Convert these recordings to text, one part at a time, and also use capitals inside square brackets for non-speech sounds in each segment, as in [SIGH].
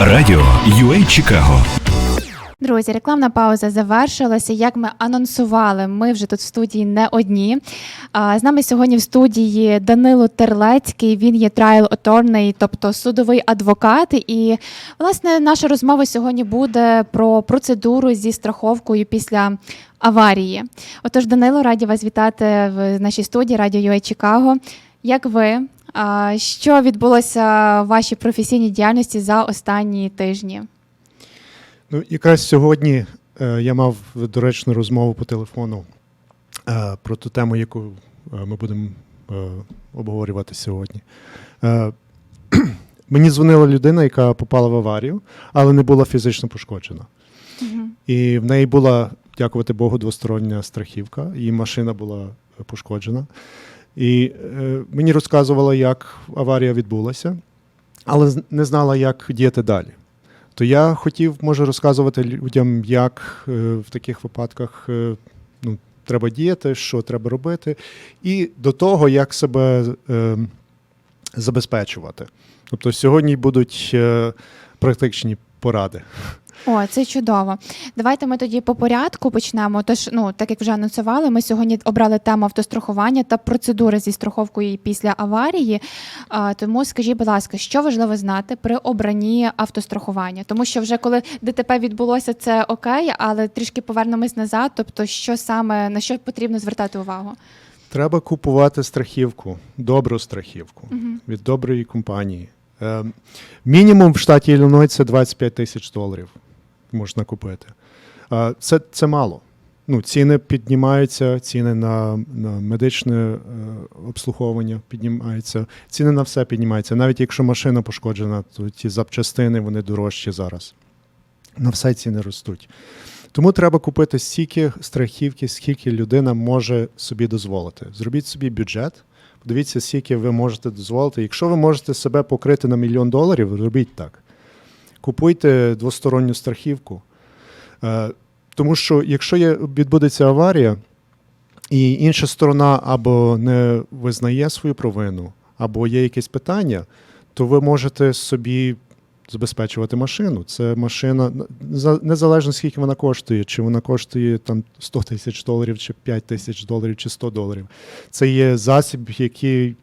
Радіо UA Чикаго. Друзі, рекламна пауза завершилася. Як ми анонсували, ми вже тут в студії не одні. З нами сьогодні в студії Данило Терлецький. Він є трайл attorney, тобто судовий адвокат. І власне наша розмова сьогодні буде про процедуру зі страховкою після аварії. Отож, Данило, раді вас вітати в нашій студії Радіо UA Чикаго. Як ви? Що відбулося в вашій професійній діяльності за останні тижні? Ну, якраз сьогодні е, я мав доречну розмову по телефону е, про ту тему, яку е, ми будемо обговорювати сьогодні. [CLEARS THROAT] Мені дзвонила людина, яка попала в аварію, але не була фізично пошкоджена. І в неї була, дякувати Богу, двостороння страхівка, її машина була пошкоджена. І е, мені розказувала, як аварія відбулася, але не знала, як діяти далі. То я хотів, може, розказувати людям, як е, в таких випадках е, ну, треба діяти, що треба робити, і до того, як себе е, забезпечувати. Тобто сьогодні будуть е, практичні поради. О, це чудово. Давайте ми тоді по порядку почнемо. Тож, ну так як вже анонсували, ми сьогодні обрали тему автострахування та процедури зі страховкою після аварії. А, тому скажіть, будь ласка, що важливо знати при обранні автострахування? Тому що вже коли ДТП відбулося, це окей, але трішки повернемось назад. Тобто, що саме на що потрібно звертати увагу? Треба купувати страхівку, добру страхівку від доброї компанії. Е, мінімум в штаті Ілліной це 25 тисяч доларів можна купити. Це, це мало. Ну, ціни піднімаються, ціни на, на медичне е, обслуговування піднімаються, ціни на все піднімаються. Навіть якщо машина пошкоджена, то ті запчастини вони дорожчі зараз. На все ціни ростуть. Тому треба купити стільки страхівки, скільки людина може собі дозволити. Зробіть собі бюджет, подивіться, скільки ви можете дозволити. Якщо ви можете себе покрити на мільйон доларів, робіть так. Купуйте двосторонню страхівку. Е, Тому що якщо є, відбудеться аварія, і інша сторона або не визнає свою провину, або є якесь питання, то ви можете собі забезпечувати машину. Це машина за- незалежно скільки вона коштує, чи вона коштує там 100 тисяч доларів, чи 5 тисяч доларів, чи 100 доларів. Це є засіб, який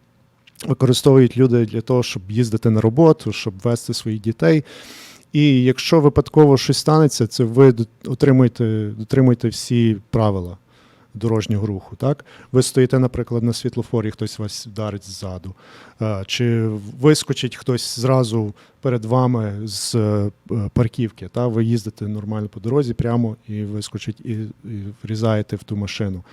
використовують люди для того, щоб їздити на роботу, щоб вести своїх дітей. І якщо випадково щось станеться, це ви отримуєте, дотримуєте всі правила дорожнього руху. Так? Ви стоїте, наприклад, на світлофорі, хтось вас вдарить ззаду, е, чи вискочить хтось зразу перед вами з е, парківки. Та? Ви їздите нормально по дорозі прямо і вискочить і, і врізаєте в ту машину.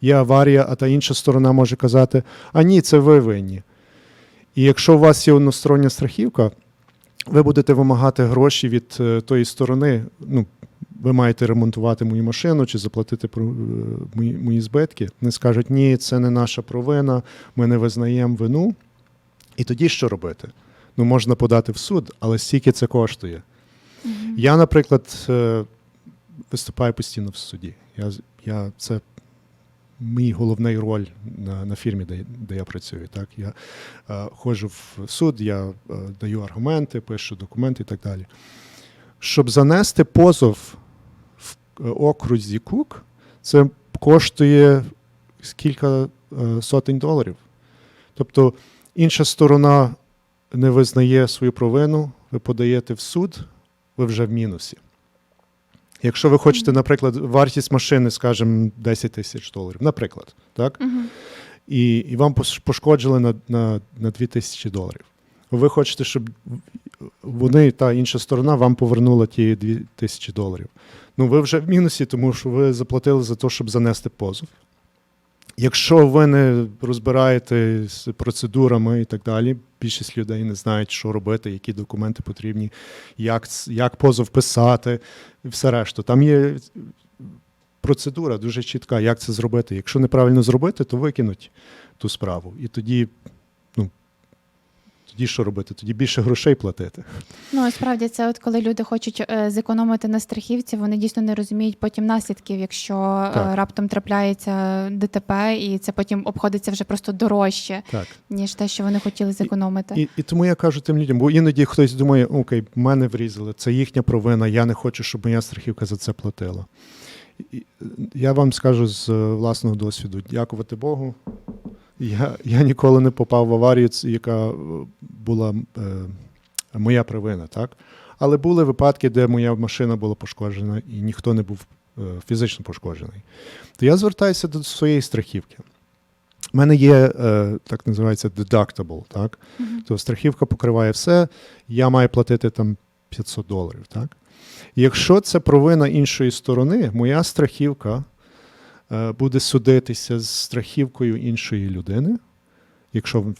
Є аварія, а та інша сторона може казати: а ні, це ви винні. І якщо у вас є одностороння страхівка, ви будете вимагати гроші від е, тої сторони. Ну, ви маєте ремонтувати мою машину чи заплатити е, мої, мої збитки. Вони скажуть, ні, це не наша провина, ми не визнаємо вину. І тоді що робити? Ну, можна подати в суд, але стільки це коштує. Я, наприклад, е, виступаю постійно в суді. Я, я, це мій головний роль на, на фірмі, де, де я працюю. Так? Я е, ходжу в суд, я е, даю аргументи, пишу документи і так далі. Щоб занести позов в е, окрузі Кук, це коштує кілька е, сотень доларів. Тобто інша сторона не визнає свою провину, ви подаєте в суд, ви вже в мінусі. Якщо ви хочете, наприклад, вартість машини, скажімо, 10 тисяч доларів, наприклад, так? І, і вам пош- пошкоджили на, на, на 2 тисячі доларів. Ви хочете, щоб вони, та інша сторона, вам повернула ті 2 тисячі доларів. Ну, ви вже в мінусі, тому що ви заплатили за те, щоб занести позов. Якщо ви не розбираєте з процедурами і так далі, більшість людей не знають, що робити, які документи потрібні, як, як позов писати, і все решта. Там є процедура дуже чітка, як це зробити. Якщо неправильно зробити, то викинуть ту справу. І тоді Тоді що робити? Тоді більше грошей платити. Ну справді це от коли люди хочуть е, зекономити на страхівці, вони дійсно не розуміють потім наслідків, якщо е, Так. раптом трапляється ДТП, і це потім обходиться вже просто дорожче, Так. ніж те, що вони хотіли зекономити. І, і тому я кажу тим людям, бо іноді хтось думає, окей, мене врізали, це їхня провина, я не хочу, щоб моя страхівка за це платила. І, я вам скажу з е, власного досвіду, дякувати Богу. Я, я ніколи не попав в аварію, яка е, була е, моя провина, так? Але були випадки, де моя машина була пошкоджена і ніхто не був е, фізично пошкоджений. То я звертаюся до своєї страхівки. У мене є е, так називається deductible, так? Мгм. То страхівка покриває все, я маю платити там 500 доларів. Так? Якщо це провина іншої сторони, моя страхівка буде судитися з страхівкою іншої людини, якщо в, е,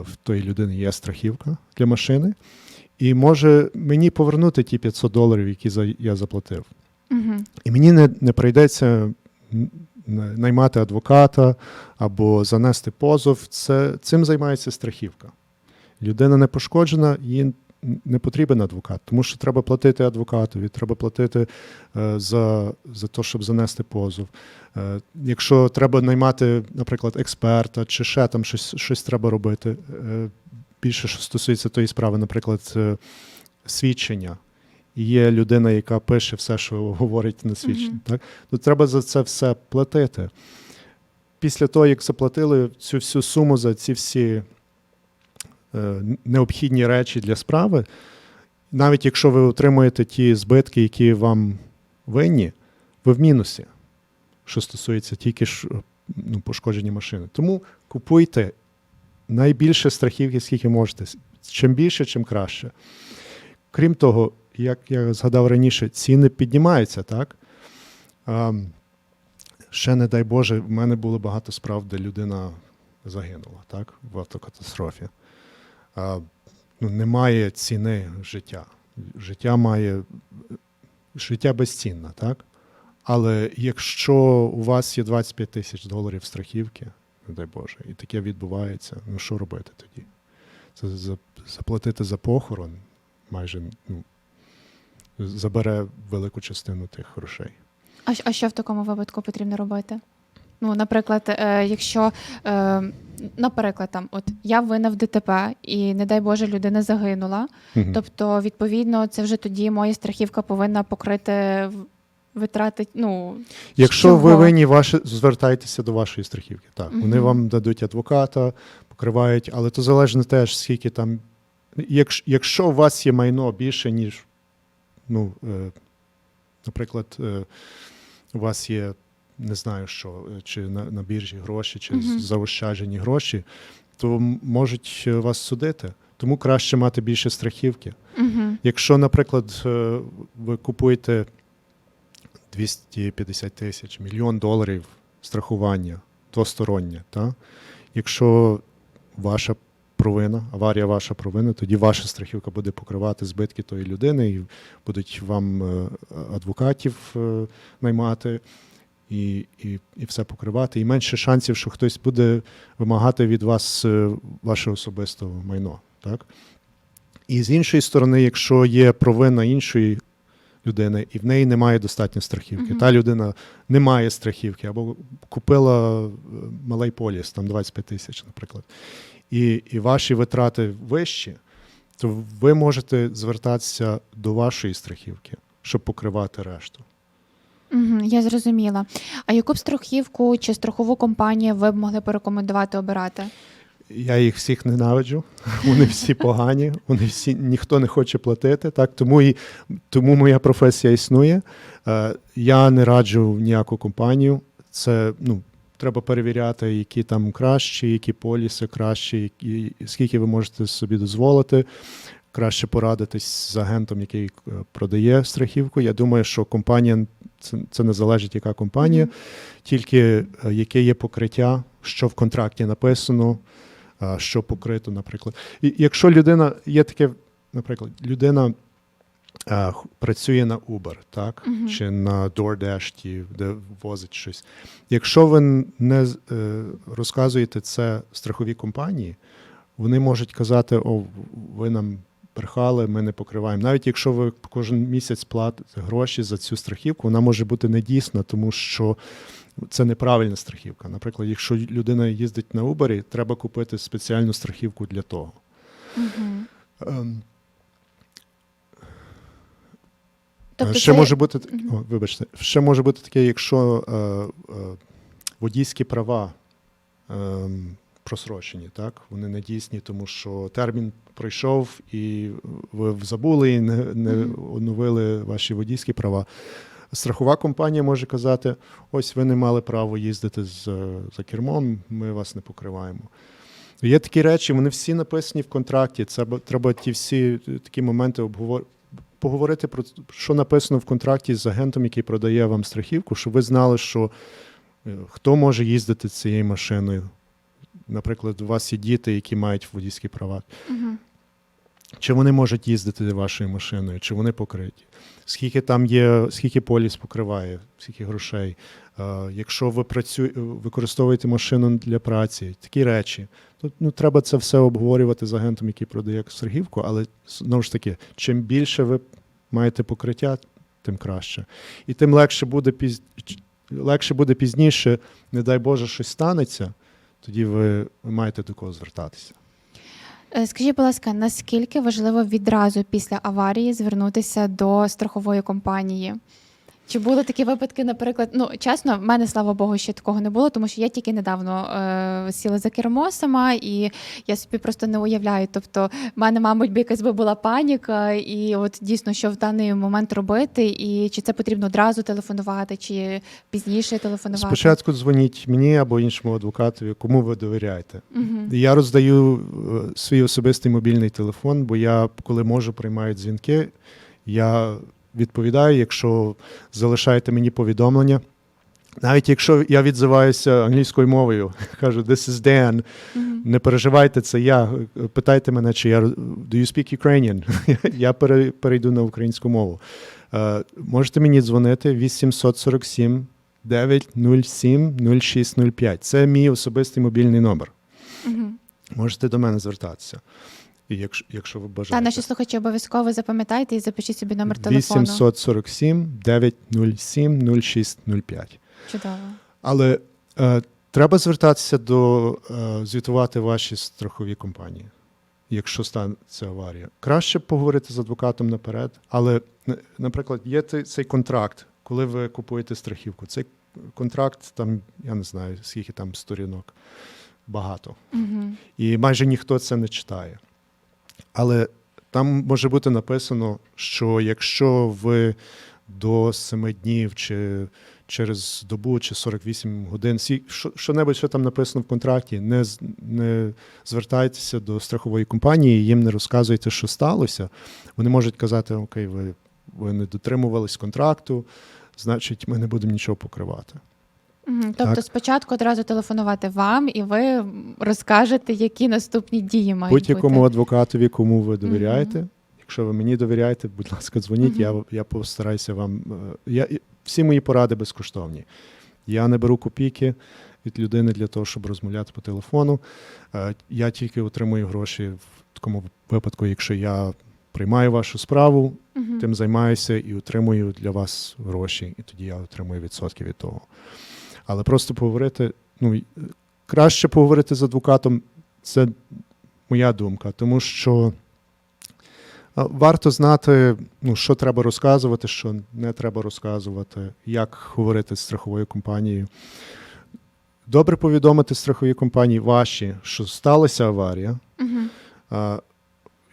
в тої людини є страхівка для машини, і може мені повернути ті 500 доларів, які я заплатив. Мгм. І мені не, не прийдеться наймати адвоката або занести позов. Це, цим займається страхівка. Людина не пошкоджена, їй не потрібен адвокат, тому що треба платити адвокатові, треба платити е, за, за те, щоб занести позов. Е, якщо треба наймати, наприклад, експерта чи ще там щось, щось треба робити, е, більше що стосується тої справи, наприклад, свідчення. І Є людина, яка пише все, що говорить на свідченні. Мгм. Так? То треба за це все платити. Після того, як заплатили цю всю суму за ці всі необхідні речі для справи, навіть якщо ви отримуєте ті збитки, які вам винні, ви в мінусі, що стосується тільки ж е, ну, пошкоджені машини. Тому купуйте найбільше страхівки, скільки можете. Чим більше, чим краще. Крім того, як я згадав раніше, ціни піднімаються, так? Ще, не дай Боже, в мене було багато справ, де людина загинула так? в автокатастрофі. Ну, немає ціни життя. Життя має життя безцінне, так? Але якщо у вас є 25 тисяч доларів страхівки, не дай Боже, і таке відбувається, ну що робити тоді? Це заплатити за похорон майже ну, забере велику частину тих грошей. А, а що в такому випадку потрібно робити? Ну, наприклад, е, якщо, е, наприклад, там, от я винна в ДТП, і не дай Боже, людина загинула. Мгм. Тобто, відповідно, це вже тоді моя страхівка повинна покрити витрати. Ну, Якщо ви винні, ваше, звертайтеся до вашої страхівки. Так, вони вам дадуть адвоката, покривають, але то залежно теж, скільки там. Якщо, якщо у вас є майно більше, ніж, ну, е, наприклад, у вас є, не знаю що, е, чи на, на біржі гроші, чи Мгм. заощаджені гроші, то можуть е, вас судити. Тому краще мати більше страхівки. угу. Якщо, наприклад, е, ви купуєте 250 тисяч, мільйон доларів страхування двостороннє, та? якщо ваша провина, аварія ваша провина, тоді ваша страхівка буде покривати збитки тої людини, і будуть вам адвокатів наймати. І, і, і все покривати, і менше шансів, що хтось буде вимагати від вас е, ваше особисте майно. Так? І з іншої сторони, якщо є провина іншої людини, і в неї немає достатньо страхівки, Мгм. та людина не має страхівки, або купила е, малий поліс, там 25 тисяч, наприклад, і, і ваші витрати вищі, то ви можете звертатися до вашої страхівки, щоб покривати решту. Угу, я зрозуміла. А яку б страхівку чи страхову компанію ви б могли порекомендувати обирати? Я їх всіх ненавиджу, [LAUGHS] вони всі погані, вони всі ніхто не хоче платити. Так тому і тому моя професія існує. Е, я не раджу ніяку компанію. Це ну треба перевіряти, які там кращі, які поліси кращі, які, скільки ви можете собі дозволити. Краще порадитись з агентом, який е, продає страхівку. Я думаю, що компанія це, це не залежить, яка компанія, Мгм. тільки е, яке є покриття, що в контракті написано, що покрито, наприклад. І якщо людина є таке, наприклад, людина а, працює на Uber, так, Мгм. чи на DoorDash, ті, де возить щось. Якщо ви не е, розказуєте це страховій компанії, вони можуть казати: о, ви нам брехали, ми не покриваємо. Навіть якщо ви кожен місяць платите гроші за цю страхівку, вона може бути недійсна, тому що це неправильна страхівка. Наприклад, якщо людина їздить на Uber, треба купити спеціальну страхівку для того. Ем, Тобто ще це- може бути Мгм. о, вибачте, ще може бути таке, якщо е, е, водійські права е, просрочені, так вони не дійсні, тому що термін пройшов, і ви забули і не, не оновили ваші водійські права. Страхова компанія може казати: ось ви не мали право їздити з, за кермом, ми вас не покриваємо. Є такі речі, вони всі написані в контракті. Це треба ті всі е, такі моменти обговор... поговорити про що написано в контракті з агентом, який продає вам страхівку, щоб ви знали, що е, хто може їздити цією машиною. Наприклад, у вас є діти, які мають водійські права. Мгм. Чи вони можуть їздити вашою машиною, чи вони покриті? Скільки там є, скільки поліс покриває, скільки грошей? Е, якщо ви працю... використовуєте машину для праці, такі речі. Тут ну, треба це все обговорювати з агентом, який продає страхівку, але знову ж таки, чим більше ви маєте покриття, тим краще. І тим легше буде піз... легше буде пізніше, не дай Боже, щось станеться, тоді ви, ви маєте до кого звертатися. Е, Скажіть, будь ласка, наскільки важливо відразу після аварії звернутися до страхової компанії? Чи були такі випадки, наприклад, ну чесно, в мене слава Богу, ще такого не було, тому що я тільки недавно е, сіла за кермо сама, і я собі просто не уявляю. Тобто, в мене, мабуть, би якась би була паніка, і от дійсно, що в даний момент робити, і чи це потрібно одразу телефонувати, чи пізніше телефонувати? Спочатку дзвоніть мені або іншому адвокатові, кому ви довіряєте. Мгм. Я роздаю е, свій особистий мобільний телефон, бо я, коли можу, приймаю дзвінки. Я відповідаю, якщо залишаєте мені повідомлення. Навіть якщо я відзиваюся англійською мовою, [LAUGHS] кажу This is Dan, Мгм. не переживайте, це я. Питайте мене, чи я Do you speak Ukrainian? [LAUGHS] я перейду на українську мову. Е, можете мені дзвонити 847 907 0605. Це мій особистий мобільний номер. Мгм. Можете до мене звертатися. І якщо, якщо ви бажаєте. Та наші слухачі обов'язково запам'ятайте і запишіть собі номер телефону. 847 907 0605. Чудово. Але е, треба звертатися до е, звітувати ваші страхові компанії, якщо станеться аварія. Краще поговорити з адвокатом наперед, але, наприклад, є цей- контракт, коли ви купуєте страхівку. Цей контракт, там, я не знаю, скільки там сторінок, багато. Угу. І майже ніхто це не читає. Але там може бути написано, що якщо ви до 7 днів чи через добу чи 48 годин, що- що-небудь, що там написано в контракті, не, не звертайтеся до страхової компанії, їм не розказуйте, що сталося. Вони можуть казати: Окей, ви, ви не дотримувались контракту, значить, ми не будемо нічого покривати. Угу. Тобто Так. спочатку одразу телефонувати вам, і ви розкажете, які наступні дії мають Будь-якому бути. адвокатові, кому ви довіряєте. Якщо ви мені довіряєте, будь ласка, дзвоніть. Мгм. Я, я постараюся вам. е, Я, всі мої поради безкоштовні. Я не беру копійки від людини для того, щоб розмовляти по телефону. Е, Я тільки отримую гроші в такому випадку, якщо я приймаю вашу справу, Мгм. тим займаюся і отримую для вас гроші, і тоді я отримую відсотки від того. Але просто поговорити, ну краще поговорити з адвокатом, це моя думка, тому що варто знати, ну, що треба розказувати, що не треба розказувати, як говорити з страховою компанією. Добре повідомити страхові компанії ваші, що сталася аварія. Мгм. А,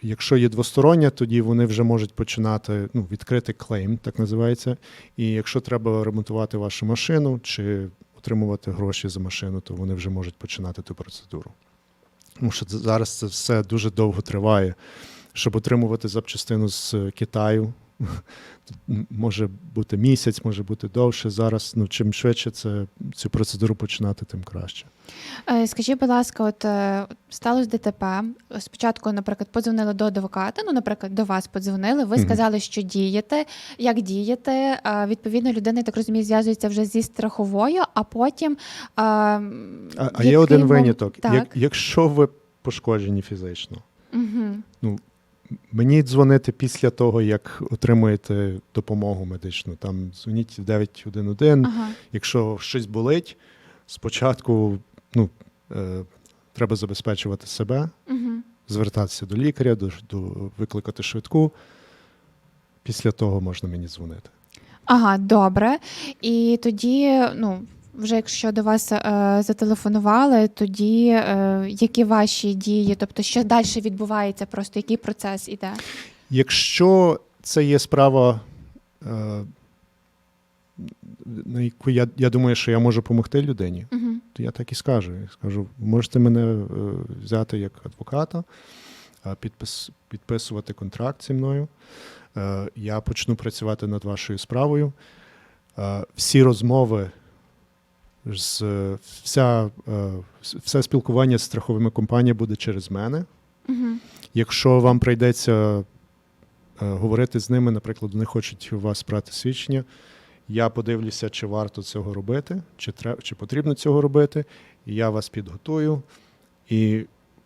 Якщо є двостороння, тоді вони вже можуть починати ну, відкрити клейм, так називається. І якщо треба ремонтувати вашу машину чи отримувати гроші за машину, то вони вже можуть починати ту процедуру. Тому що зараз це все дуже довго триває. Щоб отримувати запчастину з е, Китаю, [LAUGHS] може бути місяць, може бути довше. Зараз ну, чим швидше це, цю процедуру починати, тим краще. Е, Скажіть, будь ласка, от е, сталося ДТП. Спочатку, наприклад, подзвонили до адвоката. Ну, наприклад, до вас подзвонили. Ви сказали, що дієте, як дієте. Відповідно, людина, я так розумію, зв'язується вже зі страховою, а потім. А, А, а є один виняток. Так. Як, якщо ви пошкоджені фізично. Угу. Ну, мені дзвонити після того, як отримуєте допомогу медичну. Там дзвоніть в 911. Ага. Якщо щось болить, спочатку ну, е, треба забезпечувати себе, Угу. звертатися до лікаря, до, до викликати швидку. Після того можна мені дзвонити. Ага, добре. І тоді, ну, вже якщо до вас е, зателефонували, тоді е, які ваші дії? Тобто, що далі відбувається, просто який процес іде? Якщо це є справа, е, на яку я, я думаю, що я можу допомогти людині, Угу. то я так і скажу. Я скажу, можете мене е, взяти як адвоката, е, підпис, підписувати контракт зі мною. Е, Я почну працювати над вашою справою. Е, Всі розмови, з, вся, е, все спілкування з страховими компаніями буде через мене. Угу. Якщо вам прийдеться е, говорити з ними, наприклад, вони хочуть у вас брати свідчення, я подивлюся, чи варто цього робити, чи, тре- чи потрібно цього робити, і я вас підготую. І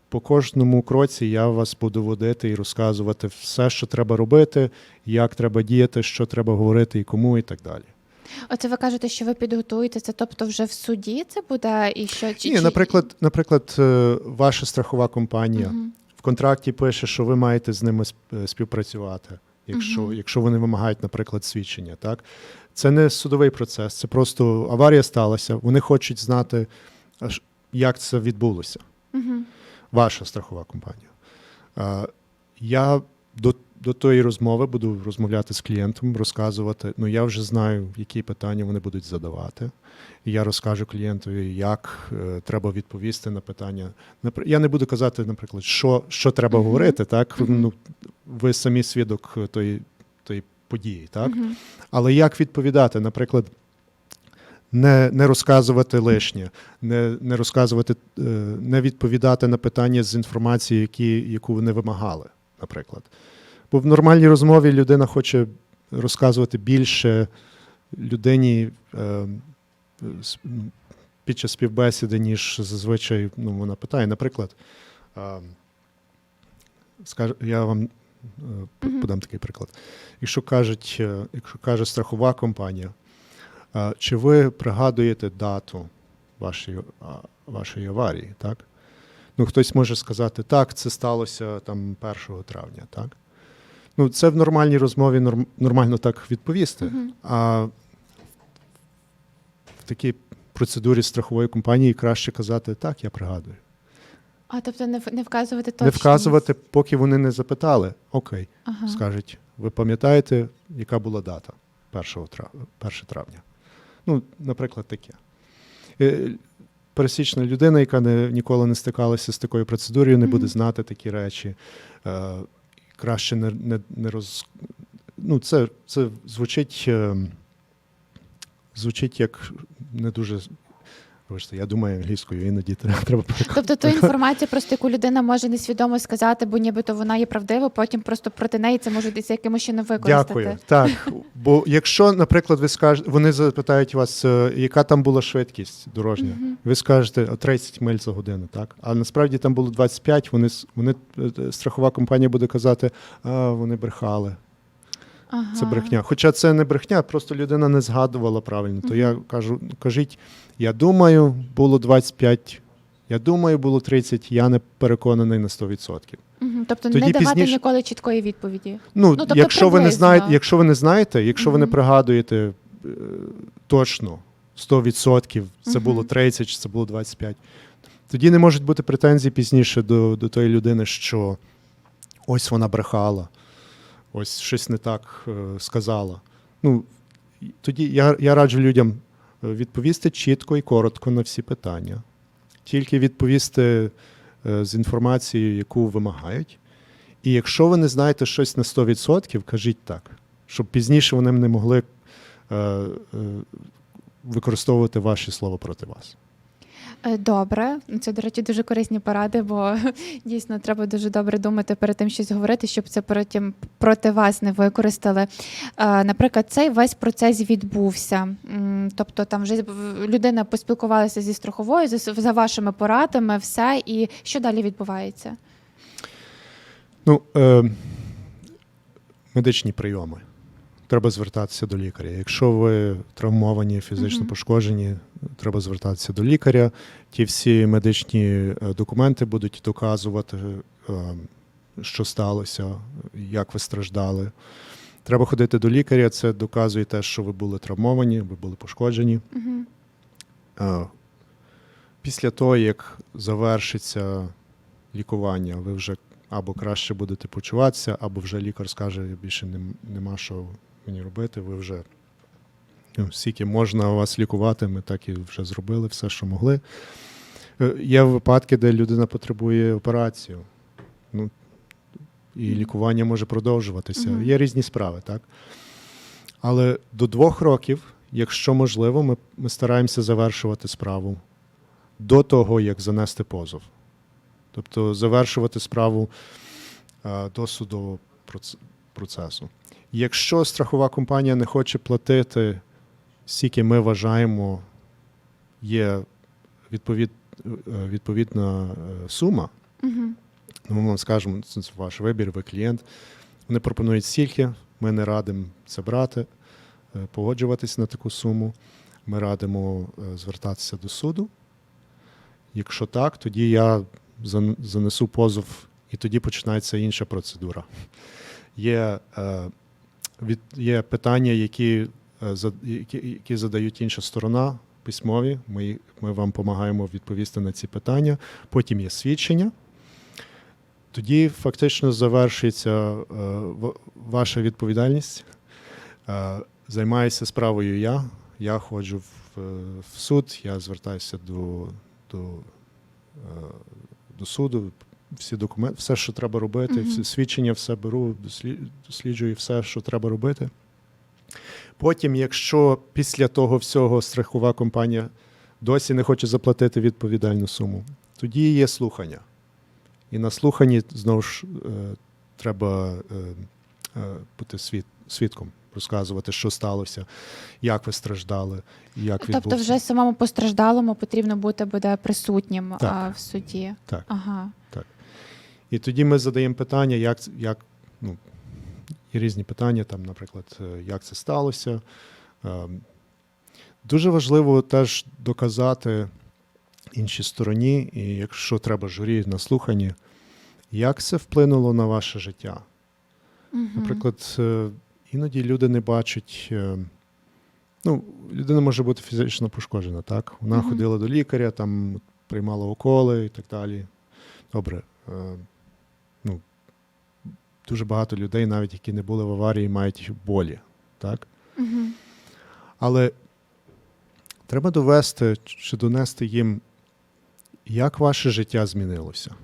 по кожному кроці я вас буду водити і розказувати все, що треба робити, як треба діяти, що треба говорити і кому, і так далі. Оце ви кажете, що ви підготуєте це, тобто вже в суді це буде і що чи Ні, наприклад, наприклад, е, ваша страхова компанія. Мгм. в контракті пише, що ви маєте з ними е, співпрацювати, якщо, Мгм. якщо вони вимагають, наприклад, свідчення. Так? Це не судовий процес, це просто аварія сталася. Вони хочуть знати, як це відбулося. Мгм. Ваша страхова компанія. Я до, до тої розмови буду розмовляти з клієнтом, розказувати. Ну, я вже знаю, які питання вони будуть задавати. І я розкажу клієнтові, як е, треба відповісти на питання. Я не буду казати, наприклад, що, що треба Мгм. говорити, так? Мгм. Ну, ви самі свідок е, тої, тої події, так? Мгм. Але як відповідати? Наприклад, не, не розказувати лишнє, не, не розказувати, е, не відповідати на питання з інформації, які, яку вони вимагали, наприклад. Бо в нормальній розмові людина хоче розказувати більше людині е, під час співбесіди, ніж зазвичай ну, вона питає. Наприклад, е, я вам е, подам такий приклад. Якщо кажуть, якщо каже страхова компанія, чи ви пригадуєте дату вашої, вашої аварії, так? Ну, хтось може сказати, так, це сталося там 1 травня, так? Ну, це в нормальній розмові норм, нормально так відповісти. Мгм. А в такій процедурі страхової компанії краще казати, так, я пригадую. А тобто не, не вказувати точно. Не вказувати, поки вони не запитали. Окей, Ага. скажуть, ви пам'ятаєте, яка була дата 1 травня? 1 травня. Ну, наприклад, таке. Е, Пересічна людина, яка не, ніколи не стикалася з такою процедурою, не буде знати такі речі. Краще не, не, не роз. Ну, це, це звучить, е, звучить як не дуже. Вибачте, я думаю англійською, іноді [LAUGHS] треба треба. Тобто ту інформацію, просто яку людина може несвідомо сказати, бо нібито вона є правдива, потім просто проти неї це може десь якимось чином використати. Дякую. Так. Бо якщо, наприклад, ви скажете, вони запитають вас, е, яка там була швидкість дорожня, Мгм. ви скажете 30 миль за годину, так? А насправді там було 25, вони, вони е, страхова компанія буде казати, а вони брехали. Ага. Це брехня. Хоча це не брехня, просто людина не згадувала правильно. То я кажу, кажіть, я думаю, було 25, я думаю, було 30, я не переконаний на 100%. Мгм. Тобто Тоді не давати пізніше- ніколи чіткої відповіді. Ну, тобто якщо ви не приблизно. знаєте, якщо ви не знаєте, якщо ви не Мгм. пригадуєте е, точно 100%, це Мгм. було 30 чи це було 25, тоді не можуть бути претензій пізніше до, до тої людини, що ось вона брехала, ось щось не так е, сказала. Ну, тоді я, я раджу людям е, відповісти чітко і коротко на всі питання. Тільки відповісти е, з інформацією, яку вимагають. І якщо ви не знаєте щось на 100%, кажіть так, щоб пізніше вони не могли використовувати ваші слова проти вас. Е, Добре, це, до речі, дуже корисні поради, бо [LAUGHS] дійсно треба дуже добре думати перед тим, щось говорити, щоб це потім проти вас не використали. Е, Наприклад, цей весь процес відбувся. Тобто, там вже людина поспілкувалася зі страховою, за, вашими порадами, все, і що далі відбувається? Ну, е, медичні прийоми. Треба звертатися до лікаря. Якщо ви травмовані, фізично пошкоджені, треба звертатися до лікаря. Ті всі медичні е, документи будуть доказувати, е, що сталося, як ви страждали. Треба ходити до лікаря. Це доказує те, що ви були травмовані, ви були пошкоджені. Угу. Після того, як завершиться лікування, ви вже або краще будете почуватися, або вже лікар скаже, більше нема що мені робити. Ви вже ну, скільки можна вас лікувати, ми так і вже зробили все, що могли. Е, Є випадки, де людина потребує операцію. Ну, і лікування може продовжуватися. Мгм. Є різні справи, так? Але до двох років, якщо можливо, ми, ми стараємося завершувати справу до того, як занести позов. Тобто завершувати справу е, до судового процесу. Якщо страхова компанія не хоче платити, скільки ми вважаємо, є відповід, е, відповідна е, сума, Угу. Ми вам скажемо, це ваш вибір, ви клієнт. Вони пропонують стільки, ми не радимо це брати, е, погоджуватись на таку суму. Ми радимо звертатися до суду. Якщо так, тоді я занесу позов, і тоді починається інша процедура. Є, від, є питання, які, е, які, які задають інша сторона письмові. Ми, ми вам допомагаємо відповісти на ці питання. Потім є свідчення. Тоді фактично завершується е, ваша відповідальність. Е, займаюся справою я. Я ходжу в, в суд, я звертаюся до, до, до суду, всі документи, все, що треба робити, Мгм. всі свідчення, все беру, дослі- досліджую все, що треба робити. Потім, якщо після того всього страхова компанія досі не хоче заплатити відповідальну суму, тоді є слухання. І на слуханні знову ж е, треба е, е, бути свід, свідком, розказувати, що сталося, як ви страждали, як Тобто, відбувся. вже самому постраждалому потрібно бути буде присутнім Так. в суді. Так. Ага. І тоді ми задаємо питання, як, як ну, є різні питання, там, наприклад, е, як це сталося. Ем, Дуже важливо теж доказати іншій стороні, і якщо треба журі на слуханні, як це вплинуло на ваше життя. Мгм. Наприклад, е, іноді люди не бачать. е, Ну, людина може бути фізично пошкоджена, так? Вона Мгм. ходила до лікаря, там приймала уколи і так далі. Добре. Дуже багато людей, навіть які не були в аварії, мають болі, так? Мгм. Але треба довести чи донести їм, як ваше життя змінилося.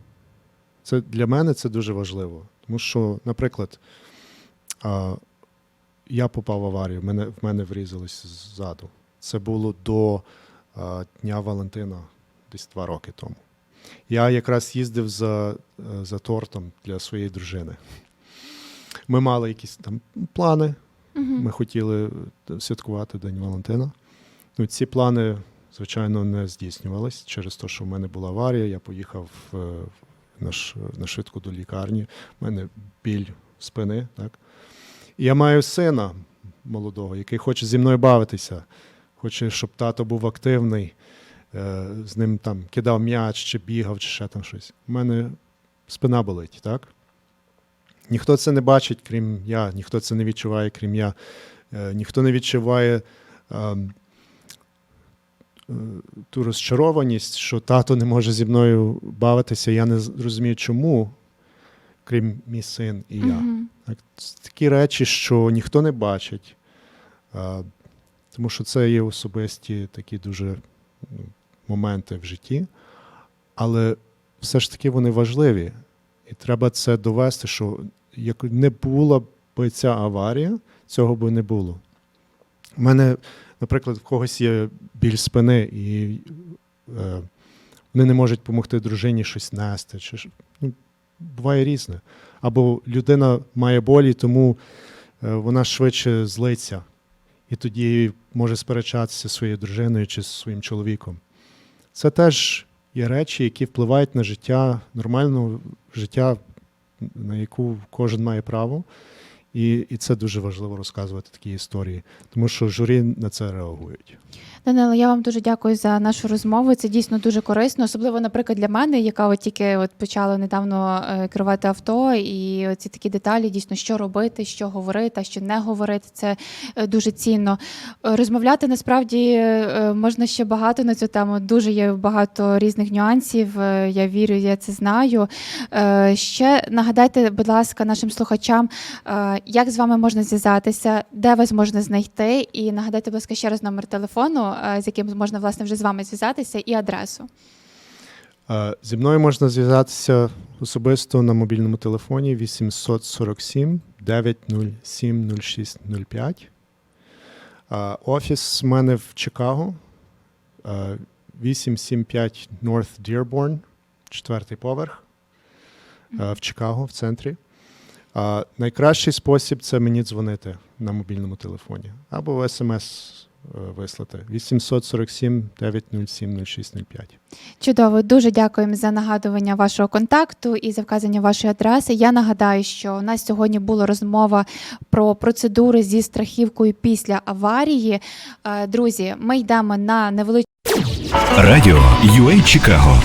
Це для мене це дуже важливо. Тому що, наприклад, а, я попав в аварію, мене, в мене врізались ззаду. Це було до а, Дня Валентина, десь два роки тому. Я якраз їздив за, е, за тортом для своєї дружини. Ми мали якісь там плани, Мгм. ми хотіли е, святкувати День Валентина. Ну, ці плани, звичайно, не здійснювались через те, що в мене була аварія. Я поїхав е, на, ш- на швидку до лікарні. У мене біль спини. Так? І я маю сина молодого, який хоче зі мною бавитися, хоче, щоб тато був активний, е, з ним там кидав м'яч, чи бігав, чи ще там щось. У мене спина болить, так? Ніхто це не бачить, крім я, ніхто це не відчуває, крім я. Е, ніхто не відчуває ем, е, ту розчарованість, що тато не може зі мною бавитися. Я не розумію, чому, крім мій син і я. Так, такі речі, що ніхто не бачить, а, тому що це є особисті такі дуже ну, моменти в житті, але все ж таки вони важливі. І треба це довести, що як не була б ця аварія, цього би не було. У мене, наприклад, в когось є біль спини, і е, вони не можуть допомогти дружині щось нести. Чи, ну, буває різне. Або людина має болі, тому е, вона швидше злиться, і тоді може сперечатися зі своєю дружиною чи зі своїм чоловіком. Це теж є речі, які впливають на життя, нормального життя, на яку кожен має право. І, і це дуже важливо розказувати такі історії, тому що журі на це реагують. Данило, я вам дуже дякую за нашу розмову. Це дійсно дуже корисно, особливо, наприклад, для мене, яка от тільки от почала недавно е, керувати авто, і ці такі деталі, дійсно, що робити, що говорити, а що не говорити, це е, дуже цінно. Е, Розмовляти насправді можна ще багато на цю тему. Дуже є багато різних нюансів. Я вірю, я це знаю. Ще нагадайте, будь ласка, нашим слухачам, як з вами можна зв'язатися, де вас можна знайти, і нагадайте, будь ласка, ще раз номер телефону, е, з яким можна власне вже з вами зв'язатися, і адресу. Е, Зі мною можна зв'язатися особисто на мобільному телефоні 847 907 0605. Е, Офіс в мене в Чикаго. е, 875 North Dearborn, четвертий поверх е, в Чикаго, в центрі. Найкращий спосіб це мені дзвонити на мобільному телефоні або смс е, вислати 847 907 0605. Чудово, дуже дякуємо за нагадування вашого контакту і за вказання вашої адреси. Я нагадаю, що у нас сьогодні була розмова про процедури зі страхівкою після аварії. Е, Друзі, ми йдемо на невеличку. Радіо UA Чикаго